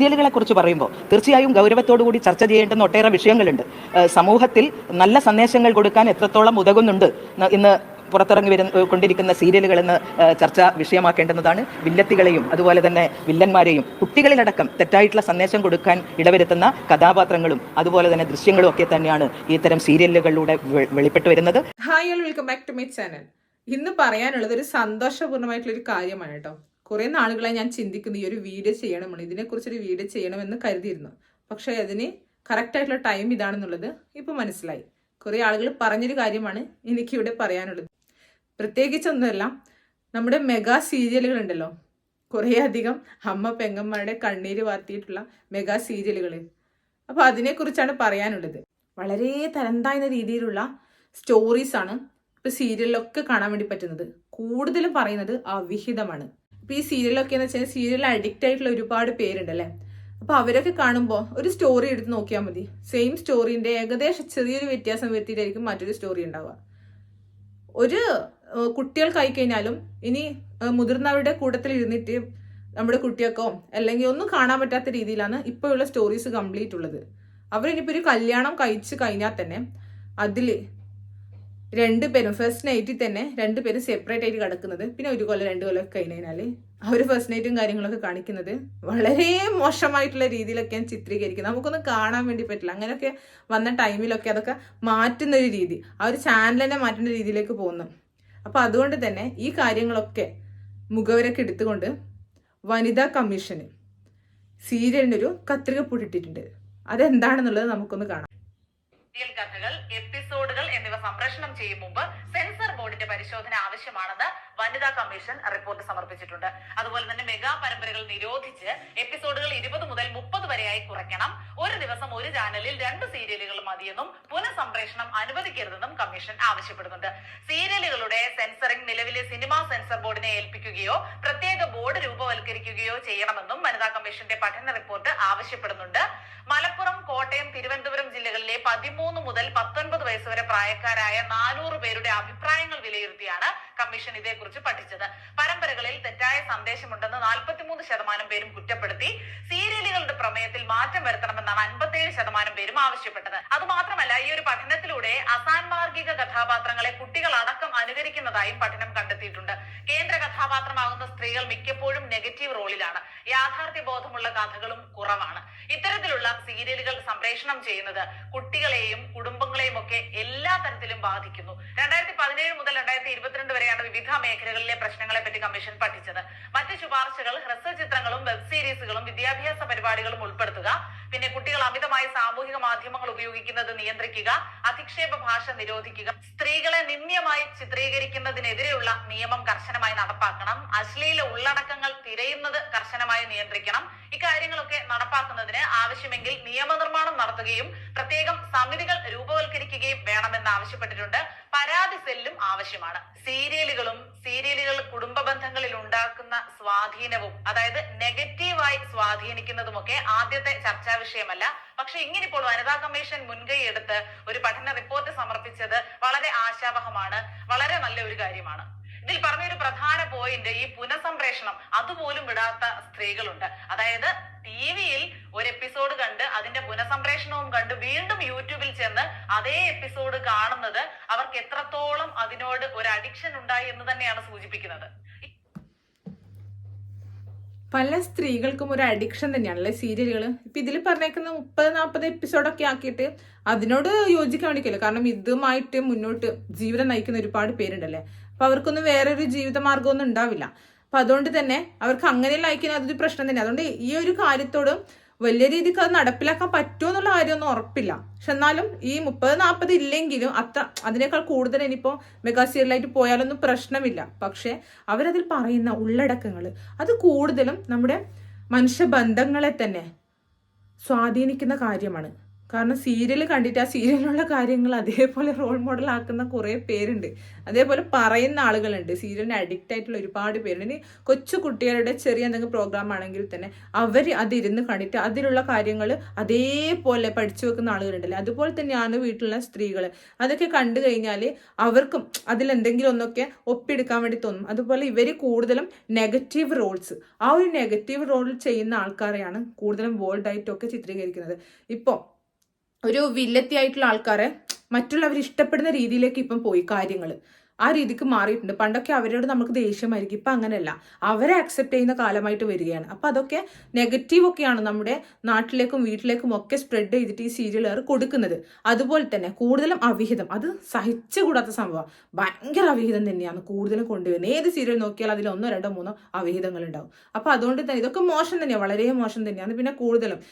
സീരിയലുകളെ കുറിച്ച് പറയുമ്പോൾ തീർച്ചയായും കൂടി ചർച്ച ചെയ്യേണ്ടുന്ന ഒട്ടേറെ വിഷയങ്ങളുണ്ട്. സമൂഹത്തിൽ നല്ല സന്ദേശങ്ങൾ കൊടുക്കാൻ എത്രത്തോളം ഉതകുന്നുണ്ട് ഇന്ന് പുറത്തിറങ്ങി വരുന്ന കൊണ്ടിരിക്കുന്ന സീരിയലുകൾ എന്ന് ചർച്ച വിഷയമാക്കേണ്ടുന്നതാണ് വില്ലത്തികളെയും അതുപോലെ തന്നെ വില്ലന്മാരെയും. കുട്ടികളിലടക്കം തെറ്റായിട്ടുള്ള സന്ദേശം കൊടുക്കാൻ ഇടവരുത്തുന്ന കഥാപാത്രങ്ങളും അതുപോലെ തന്നെ ദൃശ്യങ്ങളും ഒക്കെ തന്നെയാണ് ഇത്തരം സീരിയലുകളിലൂടെ വെളിപ്പെട്ടു വരുന്നത്. Hi welcome back to my channel ഇന്ന് പറയാനുള്ളത് ഒരു സന്തോഷപൂർണമായിട്ടുള്ള ഒരു കാര്യമാണ് കേട്ടോ. കുറെ നാളുകളായി ഞാൻ ചിന്തിക്കുന്നു ഈ ഒരു വീഡിയോ ചെയ്യണമെന്ന് ഇതിനെക്കുറിച്ചൊരു വീഡിയോ ചെയ്യണമെന്ന് കരുതിയിരുന്നു. പക്ഷേ അതിന് കറക്റ്റ് ആയിട്ടുള്ള ടൈം ഇതാണെന്നുള്ളത് ഇപ്പൊ മനസ്സിലായി. കുറെ ആളുകൾ പറഞ്ഞൊരു കാര്യമാണ് എനിക്കിവിടെ പറയാനുള്ളത്. പ്രത്യേകിച്ചൊന്നുമല്ല നമ്മുടെ മെഗാ സീരിയലുകൾ ഉണ്ടല്ലോ. കുറേ അധികം അമ്മ പെങ്ങന്മാരുടെ കണ്ണീര് വാർത്തിയിട്ടുള്ള മെഗാ സീരിയലുകൾ അപ്പോൾ അതിനെക്കുറിച്ചാണ് പറയാനുള്ളത്. വളരെ തരംതാഴ്ന്ന രീതിയിലുള്ള സ്റ്റോറീസാണ് ഇപ്പോൾ ഇപ്പൊ സീരിയലിലൊക്കെ കാണാൻ വേണ്ടി പറ്റുന്നത്. കൂടുതലും പറയുന്നത് അവിഹിതമാണ്. ഇപ്പൊ ഈ സീരിയലൊക്കെ എന്ന് വെച്ചാൽ സീരിയൽ അഡിക്റ്റ് ആയിട്ടുള്ള ഒരുപാട് പേരുണ്ടല്ലേ? അപ്പോൾ അവരൊക്കെ കാണുമ്പോൾ ഒരു സ്റ്റോറി എടുത്ത് നോക്കിയാൽ മതി. സെയിം സ്റ്റോറിന്റെ ഏകദേശം ചെറിയൊരു വ്യത്യാസം വരുത്തിയിട്ടായിരിക്കും മറ്റൊരു സ്റ്റോറി ഉണ്ടാവുക. ഒരു കുട്ടികൾക്കായി കഴിഞ്ഞാലും ഇനി മുതിർന്നവരുടെ കൂട്ടത്തിൽ ഇരുന്നിട്ട് നമ്മുടെ കുട്ടികൾക്കോ അല്ലെങ്കിൽ ഒന്നും കാണാൻ പറ്റാത്ത രീതിയിലാണ് ഇപ്പോഴുള്ള സ്റ്റോറീസ് കംപ്ലീറ്റ് ഉള്ളത്. അവരിനിപ്പോൾ ഒരു കല്യാണം കഴിച്ച് കഴിഞ്ഞാൽ തന്നെ അതിൽ രണ്ടുപേരും ഫസ്റ്റ് നൈറ്റിൽ തന്നെ രണ്ട് പേരും സെപ്പറേറ്റ് ആയിട്ട് കിടക്കുന്നത്. പിന്നെ ഒരു കൊല്ലം രണ്ട് കൊല്ലം ഒക്കെ കഴിഞ്ഞ് കഴിഞ്ഞാൽ അവർ ഫസ്റ്റ് നൈറ്റും കാര്യങ്ങളൊക്കെ കാണിക്കുന്നത് വളരെ മോശമായിട്ടുള്ള രീതിയിലൊക്കെയാണ് ചിത്രീകരിക്കുന്നത് നമുക്കൊന്നും കാണാൻ വേണ്ടി പറ്റില്ല. അങ്ങനെയൊക്കെ വന്ന ടൈമിലൊക്കെ അതൊക്കെ മാറ്റുന്ന ഒരു രീതി. ആ ഒരു ചാനൽ തന്നെ മാറ്റുന്ന രീതിയിലേക്ക് പോകുന്നു. അപ്പോൾ അതുകൊണ്ട് തന്നെ ഈ കാര്യങ്ങളൊക്കെ മുഖവരൊക്കെ എടുത്തുകൊണ്ട് വനിതാ കമ്മീഷന് സീരിയലിനൊരു കത്രിക പൂട്ടിട്ടിട്ടുണ്ട്. അതെന്താണെന്നുള്ളത് നമുക്കൊന്ന് കാണാം. സീരിയൽ കഥകൾ എപ്പിസോഡുകൾ എന്നിവ സംപ്രേഷണം ചെയ്യും മുമ്പ് സെൻസർ ബോർഡിന്റെ പരിശോധന ആവശ്യമാണെന്ന് വനിതാ കമ്മീഷൻ റിപ്പോർട്ട് സമർപ്പിച്ചിട്ടുണ്ട്. അതുപോലെ തന്നെ മെഗാ പരമ്പരകൾ നിരോധിച്ച് എപ്പിസോഡുകൾ ഇരുപത് മുതൽ മുപ്പത് വരെയായി കുറയ്ക്കണം. ഒരു ദിവസം ഒരു ചാനലിൽ രണ്ട് സീരിയലുകൾ മതിയെന്നും പുനഃസംപ്രേഷണം അനുവദിക്കരുതെന്നും കമ്മീഷൻ ആവശ്യപ്പെടുന്നുണ്ട്. സീരിയലുകളുടെ സെൻസറിംഗ് നിലവിലെ സിനിമാ സെൻസർ ബോർഡിനെ ഏൽപ്പിക്കുകയോ പ്രത്യേക ബോർഡ് രൂപവൽക്കരിക്കുകയോ ചെയ്യണമെന്നും വനിതാ കമ്മീഷന്റെ പഠന റിപ്പോർട്ട് ആവശ്യപ്പെടുന്നുണ്ട്. മലപ്പുറം കോട്ടയം തിരുവനന്തപുരം ജില്ലകളിലെ പതിമൂന്ന് മുതൽ പത്തൊൻപത് വയസ്സ് വരെ പ്രായക്കാരായ നാനൂറ് പേരുടെ അഭിപ്രായങ്ങൾ വിലയിരുത്തിയാണ് കമ്മീഷൻ ഇതേക്കുറിച്ച് പഠിച്ചത്. പരമ്പരകളിൽ തെറ്റായ സന്ദേശമുണ്ടെന്ന് നാൽപ്പത്തിമൂന്ന് ശതമാനം പേരും കുറ്റപ്പെടുത്തി. സീരിയലുകളുടെ പ്രമേയത്തിൽ മാറ്റം വരുത്തണമെന്നാണ് അൻപത്തേഴ് ശതമാനം പേരും ആവശ്യപ്പെട്ടത്. അതുമാത്രമല്ല ഈ ഒരു പഠനത്തിലൂടെ അസാൻമാർഗിക കഥാപാത്രങ്ങളെ കുട്ടികൾ അടക്കം അനുകരിക്കുന്നതായും പഠനം കണ്ടെത്തിയിട്ടുണ്ട്. കേന്ദ്ര കഥാപാത്രമാകുന്ന സ്ത്രീകൾ മിക്കപ്പോഴും നെഗറ്റീവ് റോളിലാണ്. യാഥാർത്ഥ്യ ബോധമുള്ള കഥകളും കുറവാണ്. ഇത്തരത്തിലുള്ള സീരിയലുകൾ സംപ്രേഷണം ചെയ്യുന്നത് കുട്ടികളെയും കുടുംബങ്ങളെയും ഒക്കെ എല്ലാ തരത്തിലും ബാധിക്കുന്നു. രണ്ടായിരത്തി പതിനേഴ് മുതൽ രണ്ടായിരത്തി ഇരുപത്തിരണ്ട് വരെയാണ് വിവിധ മേഖലകളിലെ പ്രശ്നങ്ങളെ പറ്റി കമ്മീഷൻ പഠിച്ചത്. മറ്റ് ശുപാർശകൾ ഹ്രസ്വ ചിത്രങ്ങളും വെബ് സീരീസുകളും വിദ്യാഭ്യാസ പരിപാടികളും ഉൾപ്പെടുത്തുക. പിന്നെ കുട്ടികൾ അമിതമായി സാമൂഹിക മാധ്യമങ്ങൾ ഉപയോഗിക്കുന്നത് നിയന്ത്രിക്കുക. അധിക്ഷേപ ഭാഷ നിരോധിക്കുക. സ്ത്രീകളെ നിന്ദ്യമായി ചിത്രീകരിക്കുന്നതിനെതിരെയുള്ള നിയമം കർശനമായി നടപ്പാക്കണം. അശ്ലീല ഉള്ളടക്കങ്ങൾ തിരയുന്നത് കർശനമായി നിയന്ത്രിക്കണം. ഇക്കാര്യങ്ങളൊക്കെ നടപ്പാക്കുന്നതിന് ആവശ്യമെങ്കിൽ നിയമനിർമ്മാണം നടത്തുകയും പ്രത്യേകം സമിതികൾ രൂപവൽക്കരിക്കുകയും വേണമെന്ന് ആവശ്യപ്പെട്ടിട്ടുണ്ട്. പരാതി സെല്ലും ആവശ്യമാണ്. സീരിയലുകളും സീരിയലുകൾ കുടുംബ ബന്ധങ്ങളിൽ ഉണ്ടാക്കുന്ന സ്വാധീനവും അതായത് നെഗറ്റീവായി സ്വാധീനിക്കുന്നതുമൊക്കെ ആദ്യത്തെ ചർച്ചാ വിഷയമല്ല. പക്ഷെ ഇങ്ങനിപ്പോൾ വനിതാ കമ്മീഷൻ മുൻകൈ എടുത്ത് ഒരു പഠന റിപ്പോർട്ട് സമർപ്പിച്ചത് വളരെ ആശാവഹമാണ് വളരെ നല്ല ഒരു കാര്യമാണ്. ഇതിൽ പറഞ്ഞൊരു പ്രധാന പോയിന്റ് ഈ പുനഃസംപ്രേഷണം അതുപോലും വിടാത്ത സ്ത്രീകളുണ്ട്. അതായത് ടി വിയിൽ ഒരു എപ്പിസോഡ് കണ്ട് അതിന്റെ പുനഃസംപ്രേഷണവും കണ്ട് വീണ്ടും യൂട്യൂബിൽ ചെന്ന് അതേ എപ്പിസോഡ് കാണുന്നത് അവർക്ക് എത്രത്തോളം അതിനോട് ഒരു അഡിക്ഷൻ ഉണ്ടായി എന്ന് തന്നെയാണ് സൂചിപ്പിക്കുന്നത്. പല സ്ത്രീകൾക്കും ഒരു അഡിക്ഷൻ തന്നെയാണല്ലേ സീരിയലുകൾ ഇപ്പൊ ഇതിൽ പറഞ്ഞേക്കുന്ന മുപ്പത് നാൽപ്പത് എപ്പിസോഡൊക്കെ ആക്കിയിട്ട് അതിനോട് യോജിക്കാൻ വേണ്ടിക്കില്ല കാരണം ഇതുമായിട്ട് മുന്നോട്ട് ജീവിതം നയിക്കുന്ന ഒരുപാട് പേരുണ്ടല്ലേ? അപ്പൊ അവർക്കൊന്നും വേറൊരു ജീവിത മാർഗമൊന്നും ഉണ്ടാവില്ല. അപ്പൊ അതുകൊണ്ട് തന്നെ അവർക്ക് അങ്ങനെയുള്ള അയക്കുന്നത് അതൊരു പ്രശ്നം തന്നെ. അതുകൊണ്ട് ഈ ഒരു കാര്യത്തോട് വലിയ രീതിക്ക് അത് നടപ്പിലാക്കാൻ പറ്റുമോ എന്നുള്ള കാര്യമൊന്നും ഉറപ്പില്ല. പക്ഷെ എന്നാലും ഈ മുപ്പത് നാൽപ്പത് ഇല്ലെങ്കിലും അത്ര അതിനേക്കാൾ കൂടുതൽ ഇനിയിപ്പോൾ മെഗാ സീരിയലായിട്ട് പോയാലൊന്നും പ്രശ്നമില്ല. പക്ഷെ അവരതിൽ പറയുന്ന ഉള്ളടക്കങ്ങൾ അത് കൂടുതലും നമ്മുടെ മനുഷ്യബന്ധങ്ങളെ തന്നെ സ്വാധീനിക്കുന്ന കാര്യമാണ്. കാരണം സീരിയൽ കണ്ടിട്ട് ആ സീരിയലിലുള്ള കാര്യങ്ങൾ അതേപോലെ റോൾ മോഡൽ ആക്കുന്ന കുറേ പേരുണ്ട്. അതേപോലെ പറയുന്ന ആളുകളുണ്ട്. സീരിയലിന് അഡിക്റ്റ് ആയിട്ടുള്ള ഒരുപാട് പേരുണ്ട്. ഇനി കൊച്ചു കുട്ടികളുടെ ചെറിയ എന്തെങ്കിലും പ്രോഗ്രാം ആണെങ്കിൽ തന്നെ അവർ അതിരുന്ന് കണ്ടിട്ട് അതിലുള്ള കാര്യങ്ങൾ അതേപോലെ പഠിച്ചു വെക്കുന്ന ആളുകളുണ്ടല്ലേ? അതുപോലെ തന്നെയാണ് വീട്ടിലുള്ള സ്ത്രീകൾ അതൊക്കെ കണ്ടു കഴിഞ്ഞാൽ അവർക്കും അതിലെന്തെങ്കിലും ഒന്നൊക്കെ ഒപ്പിയെടുക്കാൻ വേണ്ടി തോന്നും. അതുപോലെ ഇവർ കൂടുതലും നെഗറ്റീവ് റോൾസ് ആ ഒരു നെഗറ്റീവ് റോൾ ചെയ്യുന്ന ആൾക്കാരെയാണ് കൂടുതലും ബോൾഡായിട്ടൊക്കെ ചിത്രീകരിക്കുന്നത്. ഇപ്പോൾ ഒരു വില്ലത്തി ആയിട്ടുള്ള ആൾക്കാരെ മറ്റുള്ളവർ ഇഷ്ടപ്പെടുന്ന രീതിയിലേക്ക് ഇപ്പം പോയി കാര്യങ്ങൾ ആ രീതിക്ക് മാറിയിട്ടുണ്ട്. പണ്ടൊക്കെ അവരോട് നമുക്ക് ദേഷ്യമായിരിക്കും. ഇപ്പം അങ്ങനെയല്ല. അവരെ അക്സെപ്റ്റ് ചെയ്യുന്ന കാലമായിട്ട് വരികയാണ്. അപ്പം അതൊക്കെ നെഗറ്റീവ് ഒക്കെയാണ് നമ്മുടെ നാട്ടിലേക്കും വീട്ടിലേക്കും ഒക്കെ സ്പ്രെഡ് ചെയ്തിട്ട് ഈ സീരിയലുകാർ കൊടുക്കുന്നത്. അതുപോലെ തന്നെ കൂടുതലും അവിഹിതം. അത് സഹിച്ചുകൂടാത്ത സംഭവം. ഭയങ്കര അവിഹിതം തന്നെയാണ് കൂടുതലും കൊണ്ടുവരുന്നത്. ഏത് സീരിയൽ നോക്കിയാൽ അതിൽ ഒന്നോ രണ്ടോ മൂന്നോ അവിഹിതങ്ങൾ ഉണ്ടാവും അപ്പം അതുകൊണ്ട് തന്നെ ഇതൊക്കെ മോശം തന്നെയാണ് വളരെ മോശം തന്നെയാണ്. പിന്നെ കൂടുതലും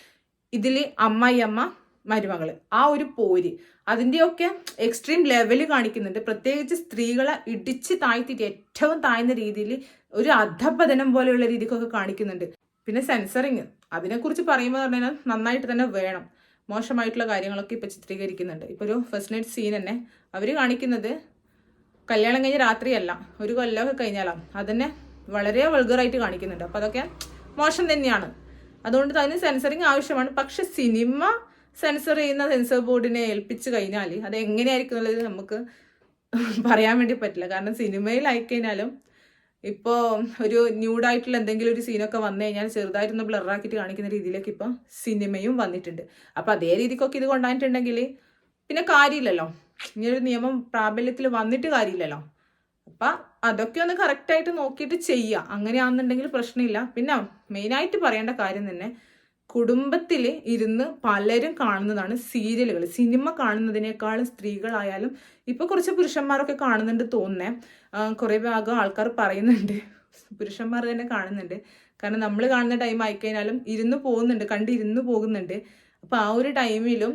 ഇതിൽ അമ്മായി അമ്മ മരുമകൾ. ആ ഒരു പോര്. അതിന്റെയൊക്കെ എക്സ്ട്രീം ലെവൽ കാണിക്കുന്നുണ്ട്. പ്രത്യേകിച്ച് സ്ത്രീകളെ ഇടിച്ച് താഴ്ത്തിയിട്ട് ഏറ്റവും താഴ്ന്ന രീതിയിൽ ഒരു അധപതനം പോലെയുള്ള രീതിക്കൊക്കെ കാണിക്കുന്നുണ്ട്. പിന്നെ സെൻസറിങ് അതിനെക്കുറിച്ച് പറയുമ്പോൾ പറഞ്ഞാൽ നന്നായിട്ട് തന്നെ വേണം. മോശമായിട്ടുള്ള കാര്യങ്ങളൊക്കെ ഇപ്പം ചിത്രീകരിക്കുന്നുണ്ട്. ഇപ്പോൾ ഒരു ഫസ്റ്റ് നൈറ്റ് സീൻ തന്നെ അവർ കാണിക്കുന്നത് കല്യാണം കഴിഞ്ഞ രാത്രിയല്ല. ഒരു കൊല്ലമൊക്കെ കഴിഞ്ഞാലാണ് അതന്നെ വളരെ വൾഗറായിട്ട് കാണിക്കുന്നുണ്ട്. അപ്പോൾ അതൊക്കെ മോശം തന്നെയാണ്. അതുകൊണ്ട് അതിന് സെൻസറിങ് ആവശ്യമാണ്. പക്ഷെ സിനിമ സെൻസർ ചെയ്യുന്ന സെൻസർ ബോർഡിനെ ഏൽപ്പിച്ചു കഴിഞ്ഞാൽ അത് എങ്ങനെയായിരിക്കും എന്നുള്ളത് നമുക്ക് പറയാൻ വേണ്ടി പറ്റില്ല. കാരണം സിനിമയിൽ ആയിക്കഴിഞ്ഞാലും ഇപ്പോൾ ഒരു ന്യൂഡായിട്ടുള്ള എന്തെങ്കിലും ഒരു സീനൊക്കെ വന്നു കഴിഞ്ഞാൽ ചെറുതായിട്ടൊന്ന് ബ്ലറാക്കിയിട്ട് കാണിക്കുന്ന രീതിയിലേക്ക് ഇപ്പോൾ സിനിമയും വന്നിട്ടുണ്ട്. അപ്പോൾ അതേ രീതിക്കൊക്കെ ഇത് കൊണ്ടുവന്നിട്ടുണ്ടെങ്കിൽ പിന്നെ കാര്യമില്ലല്ലോ. ഇങ്ങനൊരു നിയമം പ്രാബല്യത്തിൽ വന്നിട്ട് കാര്യമില്ലല്ലോ. അപ്പം അതൊക്കെ ഒന്ന് കറക്റ്റായിട്ട് നോക്കിയിട്ട് ചെയ്യുക അങ്ങനെയാണെന്നുണ്ടെങ്കിൽ പ്രശ്നമില്ല. പിന്നെ മെയിനായിട്ട് പറയേണ്ട കാര്യം തന്നെ കുടുംബത്തിൽ ഇരുന്ന് പലരും കാണുന്നതാണ് സീരിയലുകൾ. സിനിമ കാണുന്നതിനേക്കാളും സ്ത്രീകളായാലും ഇപ്പൊ കുറച്ച് പുരുഷന്മാരൊക്കെ കാണുന്നുണ്ട് തോന്നേ കുറേ ഭാഗം ആൾക്കാർ പറയുന്നുണ്ട്. പുരുഷന്മാർ തന്നെ കാണുന്നുണ്ട്. കാരണം നമ്മൾ കാണുന്ന ടൈം ആയിക്കഴിഞ്ഞാലും ഇരുന്ന് പോകുന്നുണ്ട് കണ്ടിരുന്ന് പോകുന്നുണ്ട്. അപ്പൊ ആ ഒരു ടൈമിലും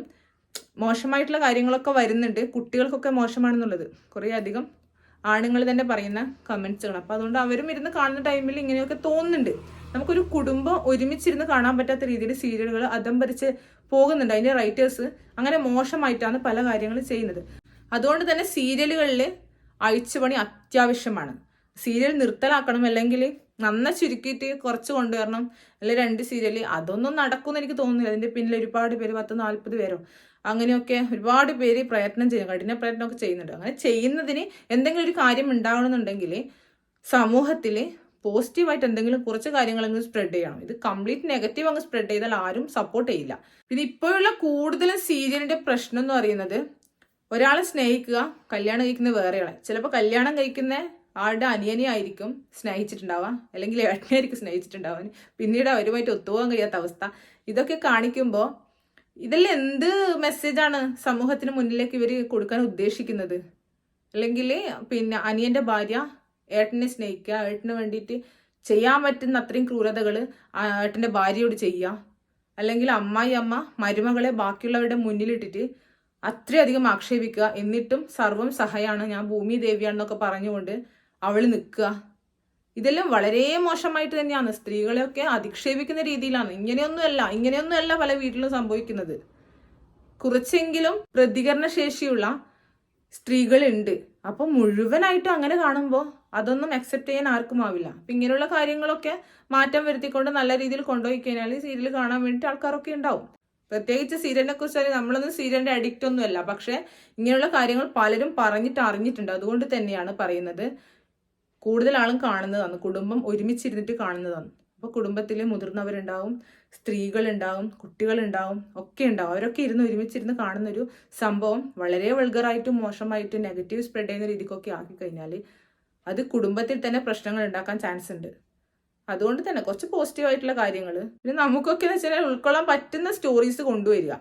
മോശമായിട്ടുള്ള കാര്യങ്ങളൊക്കെ വരുന്നുണ്ട്. കുട്ടികൾക്കൊക്കെ മോശമാണെന്നുള്ളത്. കുറേ അധികം ആണുങ്ങൾ തന്നെ പറയുന്ന കമൻസുകൾ അപ്പോൾ അതുകൊണ്ട് അവരും ഇരുന്ന് കാണുന്ന ടൈമിൽ ഇങ്ങനെയൊക്കെ തോന്നുന്നുണ്ട്. നമുക്കൊരു കുടുംബം ഒരുമിച്ചിരുന്ന് കാണാൻ പറ്റാത്ത രീതിയിൽ സീരിയലുകൾ അതം ഭരിച്ച് പോകുന്നുണ്ട്. അതിന്റെ റൈറ്റേഴ്സ് അങ്ങനെ മോശമായിട്ടാണ് പല കാര്യങ്ങളും ചെയ്യുന്നത്. അതുകൊണ്ട് തന്നെ സീരിയലുകളിൽ അഴിച്ചുപണി അത്യാവശ്യമാണ്. സീരിയൽ നിർത്തലാക്കണം അല്ലെങ്കിൽ നന്ന ചുരുക്കിയിട്ട് കുറച്ച് കൊണ്ടുവരണം. അല്ലെങ്കിൽ രണ്ട് സീരിയൽ അതൊന്നും നടക്കുമെന്ന് എനിക്ക് തോന്നുന്നില്ല. അതിന്റെ പിന്നിൽ ഒരുപാട് പേര് പത്ത് നാൽപ്പത് പേരോ അങ്ങനെയൊക്കെ ഒരുപാട് പേര് പ്രയത്നം ചെയ്യും കഠിന പ്രയത്നമൊക്കെ ചെയ്യുന്നുണ്ട്. അങ്ങനെ ചെയ്യുന്നതിന് എന്തെങ്കിലും ഒരു കാര്യം ഉണ്ടാവണമെന്നുണ്ടെങ്കിൽ സമൂഹത്തിൽ പോസിറ്റീവായിട്ട് എന്തെങ്കിലും കുറച്ച് കാര്യങ്ങളെങ്കിലും സ്പ്രെഡ് ചെയ്യണം. ഇത് കംപ്ലീറ്റ് നെഗറ്റീവ് അങ്ങ് സ്പ്രെഡ് ചെയ്താൽ ആരും സപ്പോർട്ട് ചെയ്യില്ല. പിന്നെ ഇപ്പോഴുള്ള കൂടുതലും സീരിയലിന്റെ പ്രശ്നം എന്ന് പറയുന്നത് ഒരാളെ സ്നേഹിക്കുക കല്യാണം കഴിക്കുന്ന വേറെയാളെ ചിലപ്പോൾ കല്യാണം കഴിക്കുന്ന ആളുടെ അനിയനെ ആയിരിക്കും സ്നേഹിച്ചിട്ടുണ്ടാവുക. അല്ലെങ്കിൽ ഏട്ടനെ ആയിരിക്കും സ്നേഹിച്ചിട്ടുണ്ടാവാൻ പിന്നീട് അവരുമായിട്ട് ഒത്തുപോകാൻ കഴിയാത്ത അവസ്ഥ. ഇതൊക്കെ കാണിക്കുമ്പോൾ ഇതിൽ എന്ത് മെസ്സേജാണ് സമൂഹത്തിന് മുന്നിലേക്ക് ഇവർ കൊടുക്കാൻ ഉദ്ദേശിക്കുന്നത്? അല്ലെങ്കിൽ പിന്നെ അനിയന്റെ ഭാര്യ ഏട്ടനെ സ്നേഹിക്കുക ഏട്ടന് വേണ്ടിയിട്ട് ചെയ്യാൻ പറ്റുന്ന അത്രയും ക്രൂരതകൾ ഏട്ടന്റെ ഭാര്യയോട് ചെയ്യുക. അല്ലെങ്കിൽ അമ്മായി അമ്മ മരുമകളെ ബാക്കിയുള്ളവരുടെ മുന്നിലിട്ടിട്ട് അത്രയധികം ആക്ഷേപിക്കുക. എന്നിട്ടും സർവം സഹയാണ്. ഞാൻ ഭൂമി ദേവിയാണെന്നൊക്കെ പറഞ്ഞുകൊണ്ട് അവൾ നിൽക്കുക. ഇതെല്ലാം വളരെ മോശമായിട്ട് തന്നെയാണ്. സ്ത്രീകളെയൊക്കെ അധിക്ഷേപിക്കുന്ന രീതിയിലാണ്. ഇങ്ങനെയൊന്നുമല്ല ഇങ്ങനെയൊന്നുമല്ല പല വീട്ടിലും സംഭവിക്കുന്നത്. കുറച്ചെങ്കിലും പ്രതികരണ ശേഷിയുള്ള സ്ത്രീകളുണ്ട്. അപ്പൊ മുഴുവനായിട്ട് അങ്ങനെ കാണുമ്പോൾ അതൊന്നും അക്സെപ്റ്റ് ചെയ്യാൻ ആർക്കും ആവില്ല. അപ്പൊ ഇങ്ങനെയുള്ള കാര്യങ്ങളൊക്കെ മാറ്റം വരുത്തിക്കൊണ്ട് നല്ല രീതിയിൽ കൊണ്ടുപോയി കഴിഞ്ഞാൽ സീരിയൽ കാണാൻ വേണ്ടിയിട്ട് ആൾക്കാരൊക്കെ ഉണ്ടാവും. പ്രത്യേകിച്ച് സീരിയലിനെ കുറിച്ച് നമ്മളൊന്നും സീരിയലിന്റെ അഡിക്റ്റ് ഒന്നുമല്ല. പക്ഷേ ഇങ്ങനെയുള്ള കാര്യങ്ങൾ പലരും പറഞ്ഞിട്ട് അറിഞ്ഞിട്ടുണ്ട്. അതുകൊണ്ട് തന്നെയാണ് പറയുന്നത്. കൂടുതൽ ആളും കാണുന്നതാണ് കുടുംബം ഒരുമിച്ചിരുന്നിട്ട് കാണുന്നതാണ് അപ്പോൾ കുടുംബത്തിൽ മുതിർന്നവരുണ്ടാവും സ്ത്രീകളുണ്ടാവും കുട്ടികളുണ്ടാവും ഒക്കെ ഉണ്ടാവും. അവരൊക്കെ ഇരുന്ന് ഒരുമിച്ചിരുന്ന് കാണുന്ന ഒരു സംഭവം വളരെ വൾഗറായിട്ടും മോശമായിട്ടും നെഗറ്റീവ് സ്പ്രെഡ് ചെയ്യുന്ന രീതിക്കൊക്കെ ആക്കി കഴിഞ്ഞാൽ അത് കുടുംബത്തിൽ തന്നെ പ്രശ്നങ്ങൾ ഉണ്ടാക്കാൻ ചാൻസ് ഉണ്ട്. അതുകൊണ്ട് തന്നെ കുറച്ച് പോസിറ്റീവ് ആയിട്ടുള്ള കാര്യങ്ങൾ പിന്നെ നമുക്കൊക്കെ എന്ന് വെച്ചാൽ ഉൾക്കൊള്ളാൻ പറ്റുന്ന സ്റ്റോറീസ് കൊണ്ടുവരിക.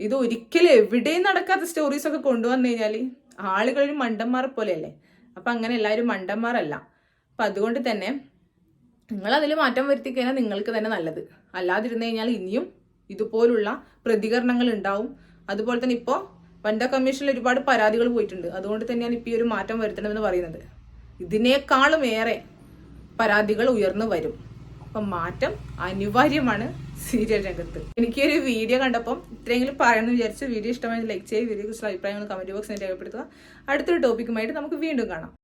ഇത് ഒരിക്കലും എവിടെയും നടക്കാത്ത സ്റ്റോറീസ് ഒക്കെ കൊണ്ടുവന്നു കഴിഞ്ഞാൽ ആളുകളൊരു മണ്ടന്മാരെ പോലെയല്ലേ? അപ്പം അങ്ങനെ എല്ലാവരും മണ്ടന്മാരല്ല. അപ്പം അതുകൊണ്ട് തന്നെ നിങ്ങളതിൽ മാറ്റം വരുത്തി കഴിഞ്ഞാൽ നിങ്ങൾക്ക് തന്നെ നല്ലത്. അല്ലാതിരുന്നു കഴിഞ്ഞാൽ ഇനിയും ഇതുപോലുള്ള പ്രതികരണങ്ങൾ ഉണ്ടാവും. അതുപോലെ തന്നെ ഇപ്പോൾ വനിതാ കമ്മീഷനിൽ ഒരുപാട് പരാതികൾ പോയിട്ടുണ്ട്. അതുകൊണ്ട് തന്നെയാണ് ഇപ്പോൾ ഈ ഒരു മാറ്റം വരുത്തണമെന്ന് പറയുന്നത്. ഇതിനേക്കാളും ഏറെ പരാതികൾ ഉയർന്നു വരും. അപ്പം മാറ്റം അനിവാര്യമാണ് സീരിയൽ രംഗത്ത്. എനിക്കൊരു വീഡിയോ കണ്ടപ്പം ഇത്രയെങ്കിലും പറയാമെന്ന് വിചാരിച്ച് വീഡിയോ ഇഷ്ടമായി ലൈക്ക് ചെയ്യുക വീഡിയോ കുറിച്ചുള്ള അഭിപ്രായങ്ങൾ കമന്റ് ബോക്സിൽ രേഖപ്പെടുത്തുക. അടുത്തൊരു ടോപ്പിക്കുമായിട്ട് നമുക്ക് വീണ്ടും കാണാം.